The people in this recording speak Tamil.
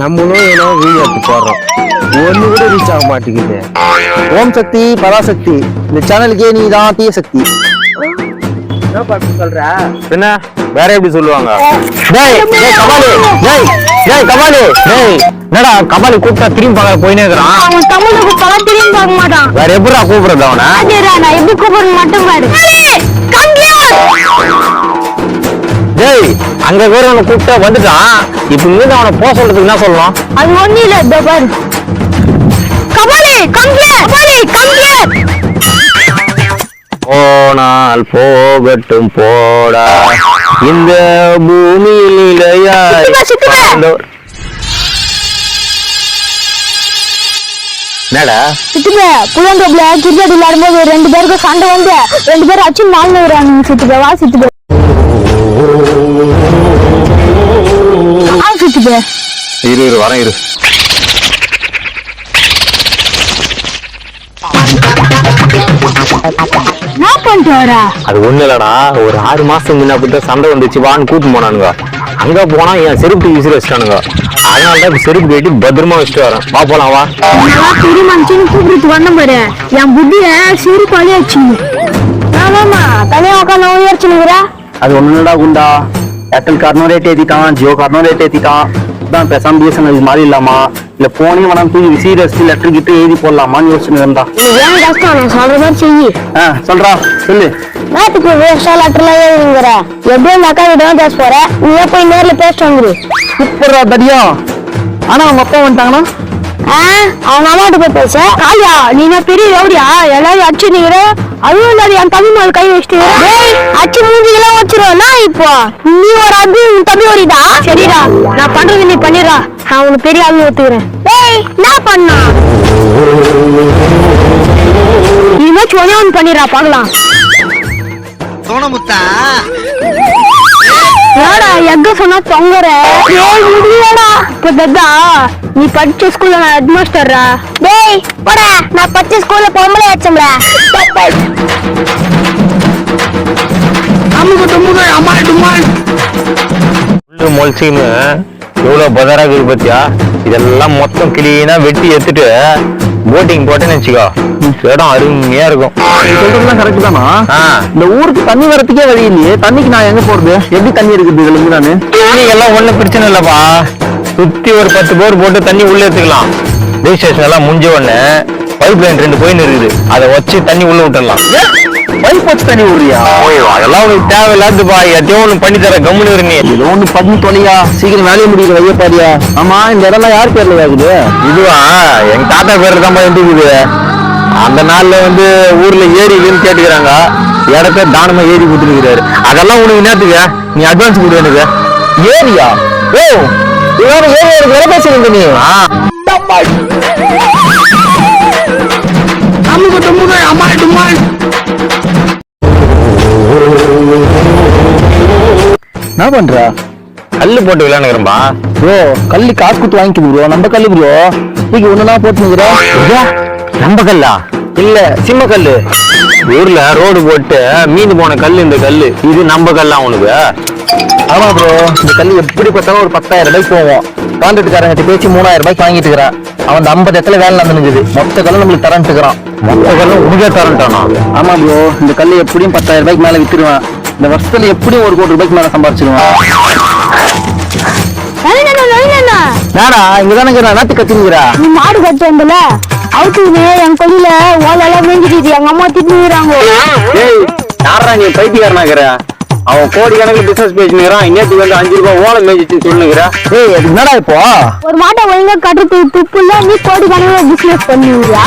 நம்மளும் ஏதோ வீடியோ எடுத்து போடுறோம். ஒண்ணு கூட ரீச் ஆக மாட்டேங்குது. ஓம் சக்தி பராசக்தி. இந்த சேனலுக்கே நீ தான் தீய சக்தி. என்ன பாட்டு சொல்ற? என்ன வேற எப்படி சொல்லுவாங்க? டேய் டேய் கபாலி. டேய் டேய் கபாலி. டேய் என்னடா கபாலி கூப்பிட்டா திரும்பி பார்க்க போயினே இருக்கிறான்? அவன் தமிழ்ல கூப்பிட்டா திரும்பி பார்க்க மாட்டான். வேற எப்படிடா கூப்பிடுறது அவனை? நான் எப்படி கூப்பிடுறது மட்டும் பாரு. அங்க வேற அவனை கூப்பிட்டா வந்துட்டான். இப்ப இங்க அவனை போக சொல்றதுக்கு என்ன சொல்லலாம் அது ஒண்ணு இல்ல இதோ பாரு. கபாலி கம்ப்ளே கபாலி கம்ப்ளே போனால் போகட்டும் போடா. இந்த பூமியில். வாழ்ந்தோர். என்னடா? சித்துப்பே புலங்கப்ல கிரிக்கெட் விளையாடும்போது ரெண்டு பேருக்கும் சண்டை வந்து ரெண்டு பேரும் அச்சு நாலு வராங்க சித்துப்பே வா இரு. இரு வரேன் இரு. அது ஒண்ணு இல்லடா. ஒரு ஆறு மாசம் முன்ன அப்படி சண்டை வந்துச்சு. வான்னு கூட்டு போனானுங்க. அங்க போனா என் செருப்பு விசிறி வச்சிட்டானுங்க. அதனால தான் இப்ப செருப்பு கட்டி பத்திரமா வச்சுட்டு வரேன். வா போலாம் வா. பெரிய மனுஷன் கூப்பிட்டு வந்த பாரு. என் புத்திய பழியாச்சு ஆமாமா தனியா உட்காந்து உயர்ச்சினுங்கிற அது ஒண்ணுடா குண்டா. ஏர்டெல் காரனும் ரேட் ஏத்திட்டான் ஜியோ காரனும் ரேட் ஏத்திட்டான். தான் பேசாம பிஎஸ்என்எல் மாதிரி இல்லாமா? இல்ல போனே வேணாம் தூக்கி சீரியஸ் லெட்டர் கிட்ட எழுதி போடலாமான்னு யோசனை இருந்தா. ஏன் கஷ்டம் நான் சொல்ற மாதிரி செய்யி. ஆ சொல்றா சொல்லு. நேற்றுக்கு வேஸ்டா லெட்டர்ல எழுதுங்கிற எப்படியும் இந்த அக்கா கிட்ட பேச போற. நீ போய் நேர்ல பேசிட்டு வந்துரு சூப்பர்ரா தடியா. ஆனா அவங்க அப்பா வந்துட்டாங்கன்னா ஆ, அவங்க அம்மாட்ட போய் பேச. காலியா? நீ என்ன பெரிய ரவுடியா? எல்லாரும் அச்சு நிக்கிற அதுவும் இல்லாத என் தம்பி மேல கை வச்சுட்டு. டேய், வச்சிருவேன் இப்போ? நீ ஒரு அபி உன் தம்பி ஓடிடா சரிடா. நான் பண்றது நீ பண்ணிடுறா நான் உனக்கு பெரிய ஆளு ஒத்துக்கிறேன். டேய் என்ன பண்ணா? இனிமேல் ஒன்னே ஒன்று பண்ணிடுறா பார்க்கலாம். சோனமுத்தா ஏடா எங்க சொன்னா தொங்குற? ஏய் முடியலடா. இப்ப தத்தா நீ படிச்ச ஸ்கூல்ல நான் ஹெட் மாஸ்டர்ரா டேய் போடா. நான் படிச்ச ஸ்கூல்ல பொம்பளை வச்சம்ல புல்லு மொழிச்சின்னு எவ்வளவு பதராக இருக்கு பாத்தியா இதெல்லாம் மொத்தம் கிளீனா வெட்டி எடுத்துட்டு போட்டிங் போட்டேன்னு வச்சுக்கோ. இடம் அருமையா இருக்கும். சொல்றதுலாம் கரெக்ட் தானா? இந்த ஊருக்கு தண்ணி வரத்துக்கே வழி இல்லையே. தண்ணிக்கு நான் எங்க போறது? எப்படி தண்ணி இருக்குது இதுல இருந்து நானு? எல்லாம் ஒண்ணும் பிரச்சனை இல்லப்பா. சுத்தி ஒரு பத்து போர் போட்டு தண்ணி உள்ள எடுத்துக்கலாம். ரிஜிஸ்ட்ரேஷன் எல்லாம் முடிஞ்ச உடனே பைப் லைன் ரெண்டு போயின்னு இருக்குது. அதை வச்சு தண்ணி உள்ள விட்டுடலாம் பைப் தண்ணி விடுறியா அதெல்லாம் உனக்கு தேவையில்லாதுப்பா எதையும் ஒண்ணு பண்ணி தர கம்முன்னு இரு நீ. ஏதோ ஒண்ணு பண்ணி தொலையா சீக்கிரம் வேலையை முடிக்கிற வைய பாரியா. ஆமா இந்த இடம்லாம் யார் பேர்ல ஆகுது இதுவா? எங்க தாத்தா பேரு தான் இருக்குது அந்த நாள்ல வந்து ஊர்ல ஏரி இல்லைன்னு கேட்டுக்கிறாங்க. இடத்த தானமா ஏரி கொடுத்துருக்கிறாரு. அதெல்லாம் உனக்கு என்னத்துக்கு நீ அட்வான்ஸ் கொடு எனக்கு. ஏரியா ஓ இவன் ஏரியா வேலை பேசுறீங்க நீ? என்ன பண்ற? கல்லு போட்டு விளையாடுறேன்பா ப்ரோ கல்லு காசு கொடுத்து வாங்கிக்க ப்ரோ. நம்ம கல்லு ப்ரோ. நீங்க ஒண்ணுனா போட்டுனுக்குற நம்ம கல்லா? இல்ல சிம்ம கல்லு. ஊர்ல ரோடு போட்டு மீன் போன கல்லு இந்த கல்லு. இது நம்ம கல்லா உனக்கு? ஆமா ப்ரோ. இந்த கல்லு எப்படி பார்த்தாலும் ஒரு பத்தாயிரம் ரூபாய்க்கு போவோம். கான்ட்ராக்ட்காரங்கிட்ட பேசி மூணாயிரம் ரூபாய்க்கு வாங்கிட்டு இருக்கிறான். அவன் ஐம்பது இடத்துல வேலை நடந்துருக்குது மொத்த கல்லு நம்மளுக்கு தரன்ட்டு இருக்கிறான். மொத்த கல்லு உனக்கே தரண்டானா ஆமா ப்ரோ. இந்த கல்லு எப்படியும் பத்தாயிரம் ரூபாய்க்கு மேல வித்துருவேன். இந்த வருஷத்துல எப்படியும் ஒரு கோடி ரூபாய்க்கு மேல சம்பாரிச்சிருவேன். நானா இங்க தானே நாட்டு கத்தினுங்கிறா நீ மாடு கட்டு வந்தல? அவுத்துக்குன்னு என் கொல்லில ஓலெல்லாம் மேஞ்சிட்டு எங்க அம்மா திட்டுறாங்க யாரா நீ பைத்தியக்காரனாக்குற? அவன் கோடி கணக்கு பிசினஸ் பேசினுக்கிறான் இன்னத்துக்கு வந்து அஞ்சு ரூபாய் ஓலை மேய்ச்சிட்டு சொல்லுங்கிறா ஏய் அது என்னடா இப்போ? ஒரு மாட்டை ஒழுங்கா கட்டுறதுக்கு துப்பு இல்ல நீ கோடி கணக்கில் பிசினஸ் பண்ணுவீங்களா